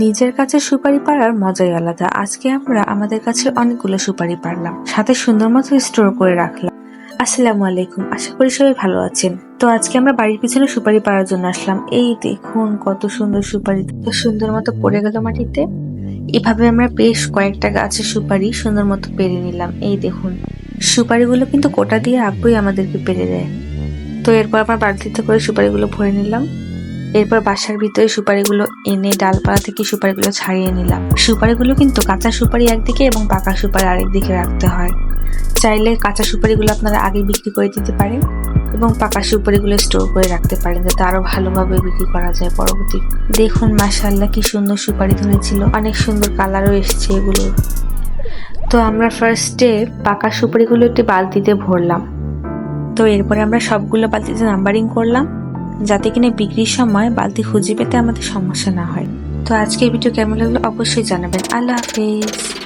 নিজের কাছে সুপারি পাড়ার মজাই আলাদা। আজকে আমরা আমাদের কাছে অনেকগুলো সুপারি পারলাম সাথে সুন্দর মতো স্টোর করে রাখলাম। আসসালামু আলাইকুম, আশা করি সবাই ভালো আছেন। তো আজকে আমরা বাড়ির পিছনে সুপারি পাড়ার জন্য আসলাম। এই দেখুন কত সুন্দর সুপারি সুন্দর মতো পড়ে গেল মাটিতে। এভাবে আমরা বেশ কয়েকটা গাছের সুপারি সুন্দর মতো পেরে নিলাম। এই দেখুন, সুপারিগুলো কিন্তু কোটা দিয়ে আব্বুই আমাদেরকে পেরে দেয়। তো এরপর আমার বালতিতে করে সুপারিগুলো ভরে নিলাম। এরপর বাসার ভিতরে সুপারিগুলো এনে ডালপালা থেকে সুপারিগুলো ছাড়িয়ে নিলাম। সুপারিগুলো কিন্তু কাঁচা সুপারি একদিকে এবং পাকা সুপারি আরেক দিকে রাখতে হয়। চাইলে কাঁচা সুপারিগুলো আপনারা আগে বিক্রি করে দিতে পারেন এবং পাকা সুপারিগুলো স্টোর করে রাখতে পারেন যাতে আরও ভালোভাবে বিক্রি করা যায় পরবর্তী। দেখুন মাশাল্লাহ কি সুন্দর সুপারি ধরেছিল। অনেক সুন্দর কালারও এসছে এগুলো। তো আমরা ফার্স্টে পাকা সুপারিগুলো একটি বালতিতে ভরলাম। তো এরপরে আমরা সবগুলো বালতিতে নাম্বারিং করলাম। যাতে কিনা বিক্রির সময় বালতি খুঁজে পেতে আমাদের সমস্যা না হয়। তো আজকের ভিডিও কেমন লাগল অবশ্যই জানাবেন। আল্লাহ হাফেজ।